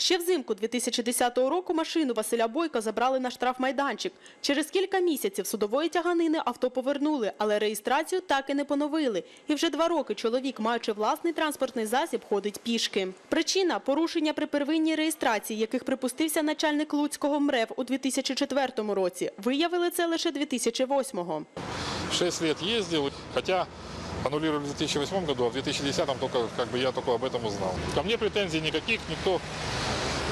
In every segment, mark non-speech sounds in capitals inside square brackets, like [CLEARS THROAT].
Ще взимку 2010 року машину Василя Бойка забрали на штрафмайданчик. Через кілька місяців судової тяганини авто повернули, але реєстрацію так і не поновили. І вже два роки чоловік, маючи власний транспортний засіб, ходить пішки. Причина – порушення при первинній реєстрації, яких припустився начальник Луцького МРЕВ у 2004 році. Виявили це лише 2008-го. Шесть лет ездил, хотя аннулировали в 2008 году, а в 2010 только я только об этом узнал. Ко мне претензий никаких, никто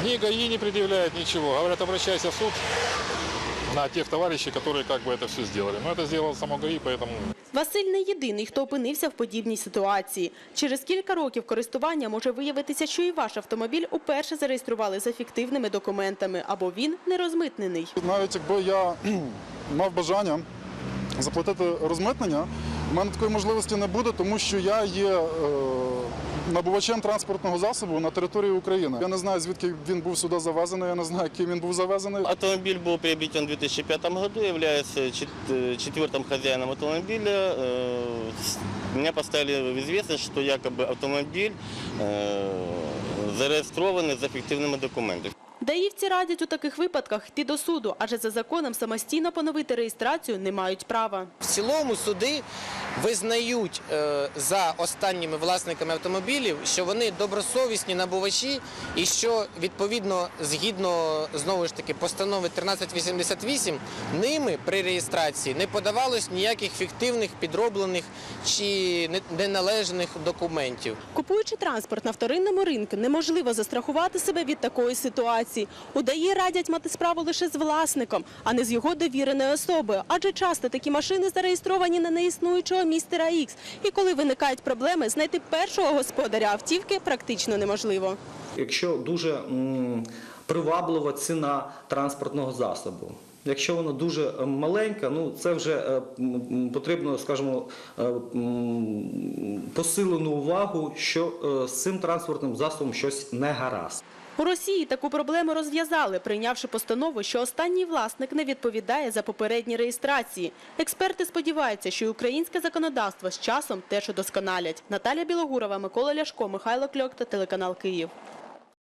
ни ГАИ не предъявляет ничего. Говорят, обращайся в суд на тех товарищей, которые как бы это все сделали. Но это сделал само ГАИ, поэтому Василь не єдиний, хто опинився в подібній ситуації. Через кілька років користування може виявитися, що і ваш автомобіль уперше зареєстрували за фіктивними документами, або він не розмитнений. Навіть якби я кхм, [CLEARS THROAT] мав бажання заплатити розмитнення, в мене такої можливості не буде, тому що я є е, набувачем транспортного засобу на території України. Я не знаю, звідки він був сюди завезений, я не знаю, ким він був завезений. Автомобиль был приобретен в 2005 году, являюсь чет- э, четвертым хозяином автомобиля. Э, с- Меня поставили в известность, что якобы автомобиль э, зарегистрованный за фиктивными документами. Даївці радять у таких випадках йти до суду, адже за законом самостійно поновити реєстрацію не мають права. В цілому суди визнають е, за останніми власниками автомобілів, що вони добросовісні набувачі, і що відповідно згідно знову ж таки постанови 1388 ними при реєстрації не подавалось ніяких фіктивних, підроблених чи неналежних документів. Купуючи транспорт на вторинному ринку, неможливо застрахувати себе від такої ситуації. У ДАІ радять мати справу лише з власником, а не з його довіреною особою. Адже часто такі машини зареєстровані на неіснуючого містера Ікс. І коли виникають проблеми, знайти першого господаря автівки практично неможливо. якщо дуже приваблива ціна транспортного засобу. Якщо вона дуже е, маленька, ну це вже е, потрібно, скажімо, е, посилену увагу, що з цим транспортним засобом щось не гаразд. У Росії таку проблему розв'язали, прийнявши постанову, що останній власник не відповідає за попередні реєстрації. Експерти сподіваються, що українське законодавство з часом теж удосконалять. Наталя Білогурова, Микола Ляшко, Михайло Кльок та телеканал Київ.